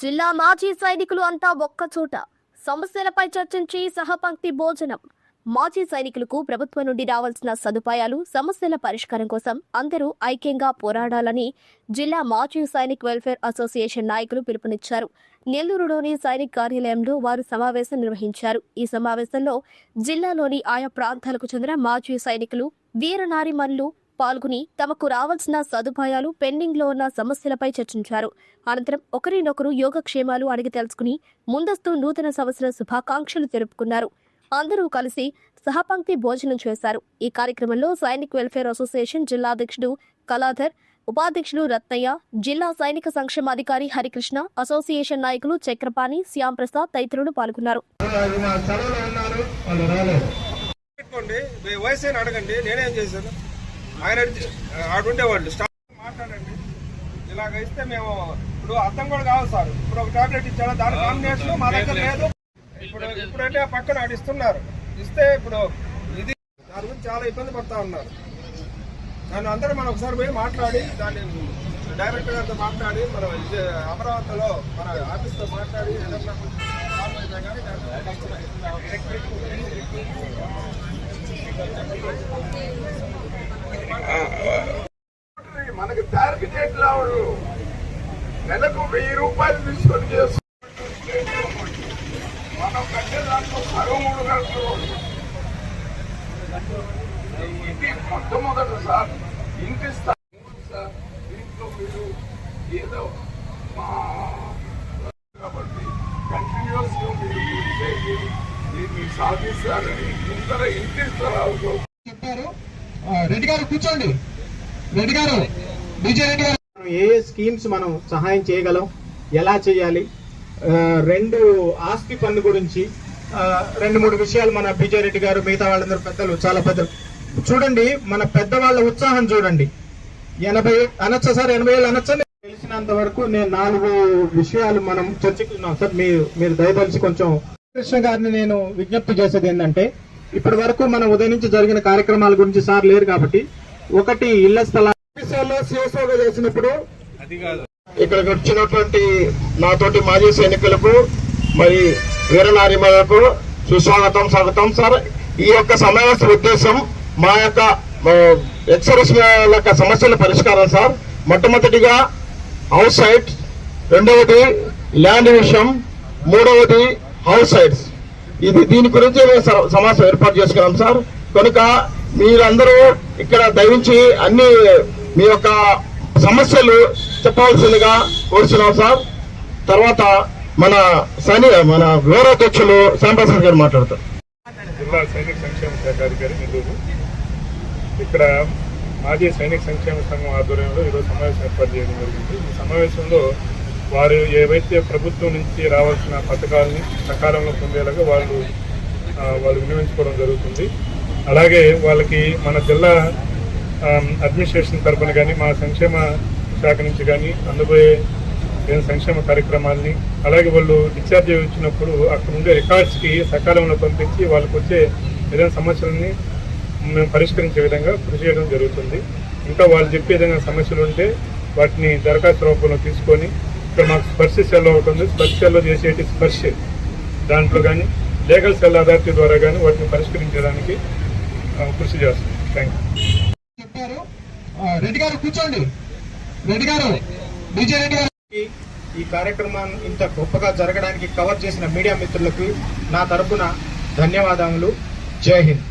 జిల్లా మాజీ సైనికులు అంతా ఒక్కచోట సమస్యలపై చర్చించి సహపంక్తి భోజనం. మాజీ సైనికులకు ప్రభుత్వం నుండి రావాల్సిన సదుపాయాలు సమస్యల పరిష్కారం కోసం అందరూ ఐక్యంగా పోరాడాలని జిల్లా మాజీ సైనిక్ వెల్ఫేర్ అసోసియేషన్ నాయకులు పిలుపునిచ్చారు. నెల్లూరులోని సైనిక్ కార్యాలయంలో వారు సమావేశం నిర్వహించారు. ఈ సమావేశంలో జిల్లాలోని ఆయా ప్రాంతాలకు చెందిన మాజీ సైనికులు వీరనారిమల్లు పాల్గొని తమకు రావాల్సిన సదుపాయాలు పెండింగ్లో ఉన్న సమస్యలపై చర్చించారు. అనంతరం ఒకరినొకరు యోగక్షేమాలు అడిగి తెలుసుకుని ముందస్తు నూతన సంవత్సర శుభాకాంక్షలు తెలుపుకున్నారు. అందరూ కలిసి సహపంక్తి భోజనం చేశారు. ఈ కార్యక్రమంలో సైనిక్ వెల్ఫేర్ అసోసియేషన్ జిల్లా అధ్యక్షుడు కళాధర్ ఉపాధ్యక్షులు రత్నయ్య జిల్లా సైనిక సంక్షేమాధికారి హరికృష్ణ అసోసియేషన్ నాయకులు చక్రపాణి శ్యాంప్రసాద్ తదితరులు పాల్గొన్నారు. వయసు అడగండి. నేనేం చేశాను? ఆయన ఆడుండేవాళ్ళు స్టాఫ్ మాట్లాడండి. ఇలాగ ఇస్తే మేము ఇప్పుడు అర్థం కూడా కావాలి సార్. ఇప్పుడు ఒక టాబ్లెట్ ఇచ్చాడు? దాని కాంబినేషన్ మా దగ్గర లేదు. ఇప్పుడు ఇప్పుడంటే ఆ పక్కన ఆడు ఇస్తున్నారు. ఇస్తే ఇప్పుడు ఇది దాని గురించి చాలా ఇబ్బంది పడతా ఉన్నారు. దాన్ని అందరూ మనం ఒకసారి పోయి మాట్లాడి దాన్ని డైరెక్టర్ గారితో మాట్లాడి మనం అమరావతిలో మన ఆఫీస్తో మాట్లాడి ఏదన్నా మనకి టార్గెట్ రావడు నెలకు వెయ్యి రూపాయలు తీసుకొని చేస్తున్నాం మనం కట్టే దాంట్లో సగం మూడు ఇది మొట్టమొదటి సార్ ఇంటి స్థాయి సార్ దీంట్లో మీరు ఏదో మా కాబట్టి కంటిన్యూస్ మీరు దీన్ని సాధిస్తారని ఇంత ఇంటి స్థలాలతో చెప్పారు. రెడ్డి గారు కూర్చోండి. రెడ్డి గారు విజయ రెడ్డి గారు. ఏ ఏ స్కీమ్స్ మనం సహాయం చేయగలం? ఎలా చేయాలి? రెండు ఆస్తి పన్ను గురించి రెండు మూడు విషయాలు మన బీజే రెడ్డి గారు మిగతా వాళ్ళందరూ పెద్దలు చాలా పెద్దలు. చూడండి మన పెద్దవాళ్ళ ఉత్సాహం చూడండి. ఎనభై అనొచ్చా సార్? ఎనభై ఏళ్ళు అనొచ్చా? తెలిసినంత వరకు నేను నాలుగు విషయాలు మనం చర్చకున్నాం సార్. మీరు మీరు దయదలిచి కొంచెం కృష్ణ గారిని నేను విజ్ఞప్తి చేసేది ఏంటంటే ఇప్పటి వరకు మన ఉదయం నుంచి జరిగిన కార్యక్రమాల గురించి సార్ లేరు కాబట్టి ఒకటి ఇళ్ళ స్థలాలు చేసినప్పుడు ఇక్కడికి వచ్చినటువంటి నాతోటి మాజీ సైనికులకు మరి వీరనారిమలకు సుస్వాగతం స్వాగతం. సార్ ఈ యొక్క సమావేశ ఉద్దేశం మా యొక్క ఎక్సర్స్ యొక్క సమస్యల పరిష్కారం సార్. మొట్టమొదటిగా హౌస్ సైట్స్ రెండవది ల్యాండ్ విషయం మూడవది హౌస్ సైట్స్ ఇది దీని గురించి మేము సమావేశం ఏర్పాటు చేసుకున్నాం సార్. కనుక మీరందరూ ఇక్కడ దయించి అన్ని మీ యొక్క సమస్యలు చెప్పవలసిందిగా కోరుతున్నాం సార్. తర్వాత మన సైని మన గౌరవాధ్యక్షులు శ్యాంప్రసాద్ గారు మాట్లాడతారు. జిల్లా సైనిక సంక్షేమ శాఖ అధికారి నెల్లూరు. ఇక్కడ మాజీ సైనిక సంక్షేమ సంఘం ఆధ్వర్యంలో ఈరోజు సమావేశం ఏర్పాటు చేయడం జరిగింది. ఈ సమావేశంలో వారు ఏవైతే ప్రభుత్వం నుంచి రావాల్సిన పథకాలని సకాలంలో పొందేలాగా వాళ్ళు వాళ్ళు వినియోగించుకోవడం జరుగుతుంది. అలాగే వాళ్ళకి మన జిల్లా అడ్మినిస్ట్రేషన్ తరఫున కానీ మా సంక్షేమ శాఖ నుంచి కానీ అందబోయే ఏదైనా సంక్షేమ కార్యక్రమాల్ని అలాగే వాళ్ళు డిశ్చార్జ్ వచ్చినప్పుడు అక్కడ ఉండే రికార్డ్స్కి సకాలంలో పంపించి వాళ్ళకు వచ్చే ఏదైనా సమస్యలని మేము పరిష్కరించే విధంగా కృషి చేయడం జరుగుతుంది. ఇంకా వాళ్ళు చెప్పే ఏదైనా సమస్యలు ఉంటే వాటిని దరఖాస్తు రూపంలో తీసుకొని ఇక్కడ మాకు స్పర్శ సెల్ ఒకటి ఉంది. స్పర్శ సెల్లో చేసేటి స్పర్శ. దాంట్లో కానీ లీగల్ సెల్ అథారిటీ ద్వారా కానీ వాటిని పరిష్కరించడానికి కృషి చేస్తాం. థ్యాంక్ యూ చెప్పారు. రెడ్డి గారు కూర్చోండి. రెడ్డి గారు విజయ రెడ్డి గారు. ఈ కార్యక్రమాన్ని ఇంత గొప్పగా జరగడానికి కవర్ చేసిన మీడియా మిత్రులకు నా తరపున ధన్యవాదములు. జై హింద్.